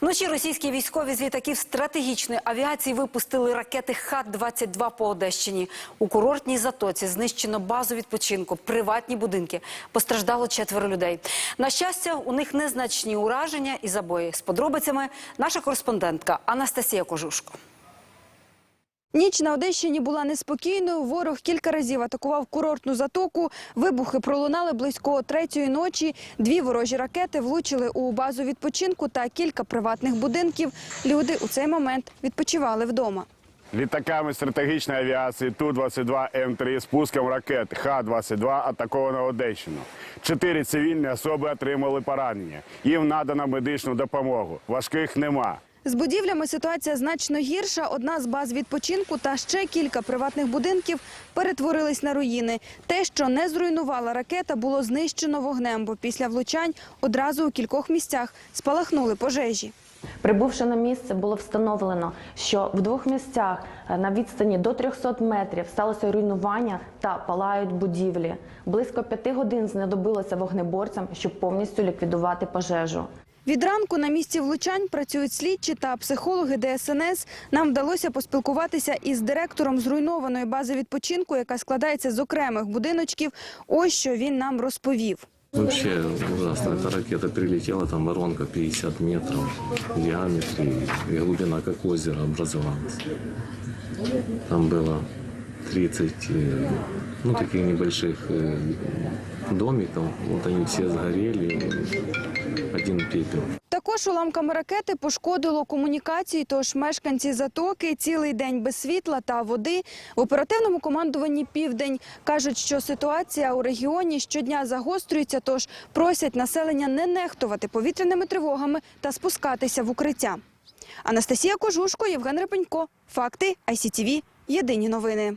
Вночі російські військові з літаків стратегічної авіації випустили ракети Х-22 по Одещині. У курортній затоці знищено базу відпочинку, приватні будинки. Постраждало четверо людей. На щастя, у них незначні ураження і забої. З подробицями наша кореспондентка Анастасія Кожушко. Ніч на Одещині була неспокійною. Ворог кілька разів атакував курортну затоку. Вибухи пролунали близько третьої ночі. Дві ворожі ракети влучили у базу відпочинку та кілька приватних будинків. Люди у цей момент відпочивали вдома. Літаками стратегічної авіації Ту-22М3 з пуском ракет Х-22 атаковано Одещину. Чотири цивільні особи отримали поранення. Їм надано медичну допомогу. Важких нема. З будівлями ситуація значно гірша. Одна з баз відпочинку та ще кілька приватних будинків перетворились на руїни. Те, що не зруйнувала ракета, було знищено вогнем, бо після влучань одразу у кількох місцях спалахнули пожежі. Прибувши на місце, було встановлено, що в двох місцях е, на відстані до 300 метрів сталося руйнування та палають будівлі. Близько п'яти годин знадобилося вогнеборцям, щоб повністю ліквідувати пожежу. Від ранку на місці влучань працюють слідчі та психологи ДСНС. Нам вдалося поспілкуватися із директором зруйнованої бази відпочинку, яка складається з окремих будиночків. Ось що він нам розповів. Вообще ужасно. Эта ракета прилетела, там воронка 50 метров в диаметре, и глубина как озеро образовалась. Там было 30, э, ну, таких небольших э, домиков. Вот они все сгорели, пепел. Також уламками ракети пошкодило комунікації, тож мешканці затоки цілий день без світла та води. В оперативному командуванні «Південь» кажуть, що ситуація у регіоні щодня загострюється, тож просять населення не нехтувати повітряними тривогами та спускатися в укриття. Анастасія Кожушко, Євген Репенько. Факти ICTV. Єдині новини.